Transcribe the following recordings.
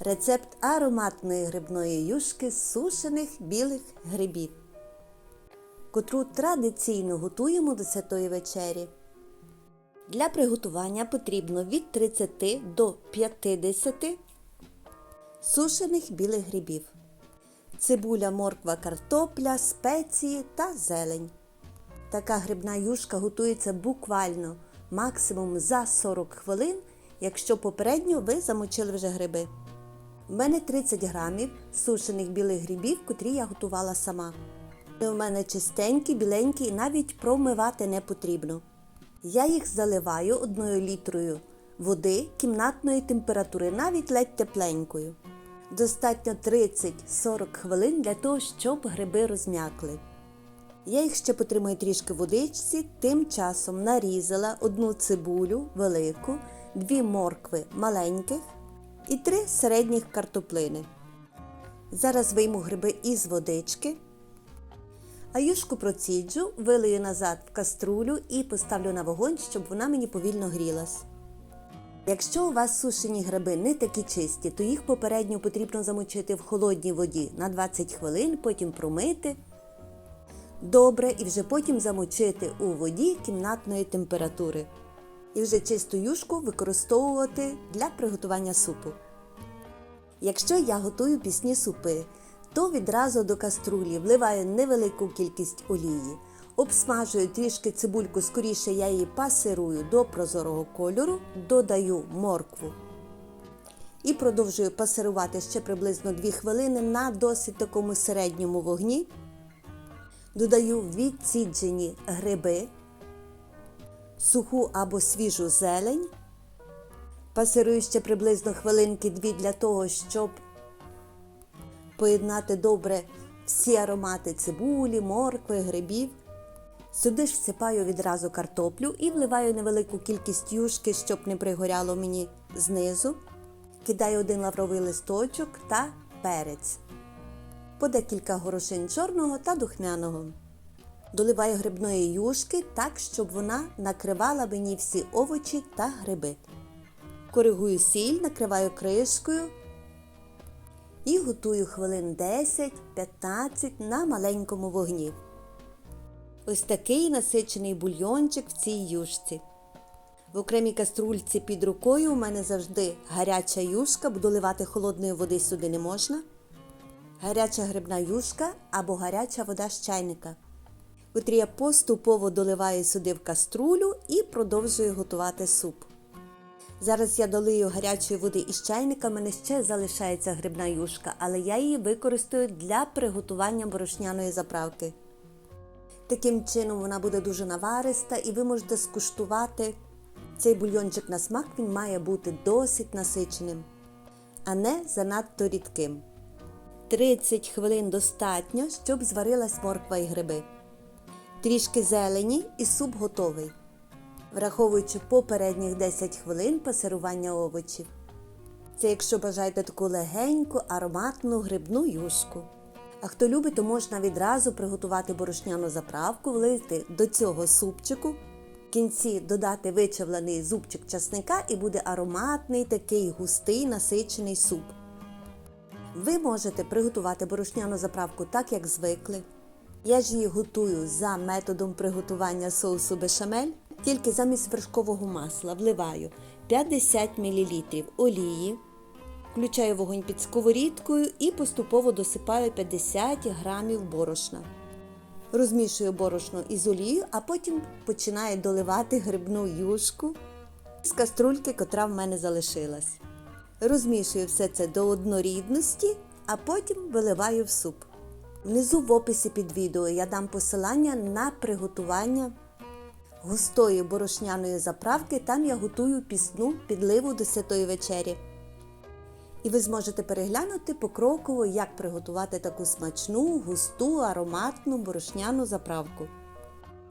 Рецепт ароматної грибної юшки з сушених білих грибів, котру традиційно готуємо до святої вечері. Для приготування потрібно від 30 до 50 сушених білих грибів, цибуля, морква, картопля, спеції та зелень. Така грибна юшка готується буквально максимум за 40 хвилин, якщо попередньо ви замочили вже гриби. У мене 30 грамів сушених білих грибів, котрі я готувала сама. У мене чистенькі, біленькі і навіть промивати не потрібно. Я їх заливаю одною літрою води кімнатної температури, навіть ледь тепленькою. Достатньо 30-40 хвилин для того, щоб гриби розм'якли. Я їх ще потримаю трішки водичці, тим часом нарізала одну цибулю велику, дві моркви маленьких і три середніх картоплини. Зараз вийму гриби із водички, а юшку проціджу, вилию назад в каструлю і поставлю на вогонь, щоб вона мені повільно грілась. Якщо у вас сушені гриби не такі чисті, то їх попередньо потрібно замочити в холодній воді на 20 хвилин, потім промити добре і вже потім замочити у воді кімнатної температури. І вже чисту юшку використовувати для приготування супу. Якщо я готую пісні супи, то відразу до каструлі вливаю невелику кількість олії, обсмажую трішки цибульку, скоріше я її пасирую до прозорого кольору, додаю моркву і продовжую пасирувати ще приблизно 2 хвилини на досить такому середньому вогні. Додаю відсіджені гриби, суху або свіжу зелень. Пасирую ще приблизно хвилинки дві для того, щоб поєднати добре всі аромати цибулі, моркви, грибів. Сюди ж всипаю відразу картоплю і вливаю невелику кількість юшки, щоб не пригоряло мені знизу. Кидаю один лавровий листочок та перець. По декілька горошин чорного та духмяного. Доливаю грибної юшки так, щоб вона накривала мені всі овочі та гриби. Коригую сіль, накриваю кришкою і готую хвилин 10-15 на маленькому вогні. Ось такий насичений бульйончик в цій юшці. В окремій каструльці під рукою у мене завжди гаряча юшка, бо доливати холодної води сюди не можна. Гаряча грибна юшка або гаряча вода з чайника, котрі я поступово доливаю сюди в каструлю і продовжую готувати суп. Зараз я долию гарячої води із чайника, мене ще залишається грибна юшка, але я її використаю для приготування борошняної заправки. Таким чином вона буде дуже навариста і ви можете скуштувати цей бульйончик на смак, він має бути досить насиченим, а не занадто рідким. 30 хвилин достатньо, щоб зварилась морква і гриби. Трішки зелені і суп готовий враховуючи попередніх 10 хвилин пасирування овочів. Це якщо бажаєте таку легеньку, ароматну грибну юшку. А хто любить, то можна відразу приготувати борошняну заправку, влити до цього супчику, в кінці додати вичавлений зубчик часника і буде ароматний такий густий насичений суп. Ви можете приготувати борошняну заправку так, як звикли. Я ж її готую за методом приготування соусу бешамель. Тільки замість вершкового масла вливаю 50 мл олії, включаю вогонь під сковорідкою і поступово досипаю 50 г борошна. Розмішую борошно із олією, а потім починаю доливати грибну юшку з каструльки, котра в мене залишилась. Розмішую все це до однорідності, а потім виливаю в суп. Внизу в описі під відео я дам посилання на приготування густої борошняної заправки, там я готую пісну підливу до святої вечері. І ви зможете переглянути покроково, як приготувати таку смачну, густу, ароматну борошняну заправку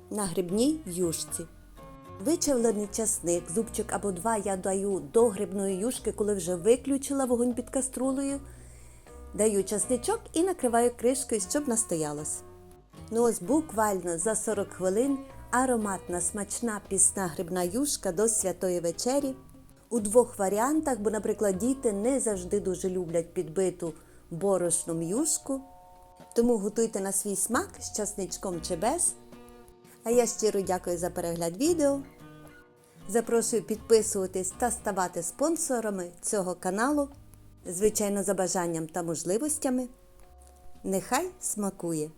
на грибній юшці. Вичавлений часник, зубчик або два я даю до грибної юшки, коли вже виключила вогонь під каструлею. Даю часничок і накриваю кришкою, щоб настоялось. Ну ось буквально за 40 хвилин ароматна смачна пісна грибна юшка до святої вечері у двох варіантах, бо, наприклад, діти не завжди дуже люблять підбиту борошном юшку. Тому готуйте на свій смак з часничком чи без. А я щиро дякую за перегляд відео. Запрошую підписуватись та ставати спонсорами цього каналу, звичайно, за бажанням та можливостями. Нехай смакує!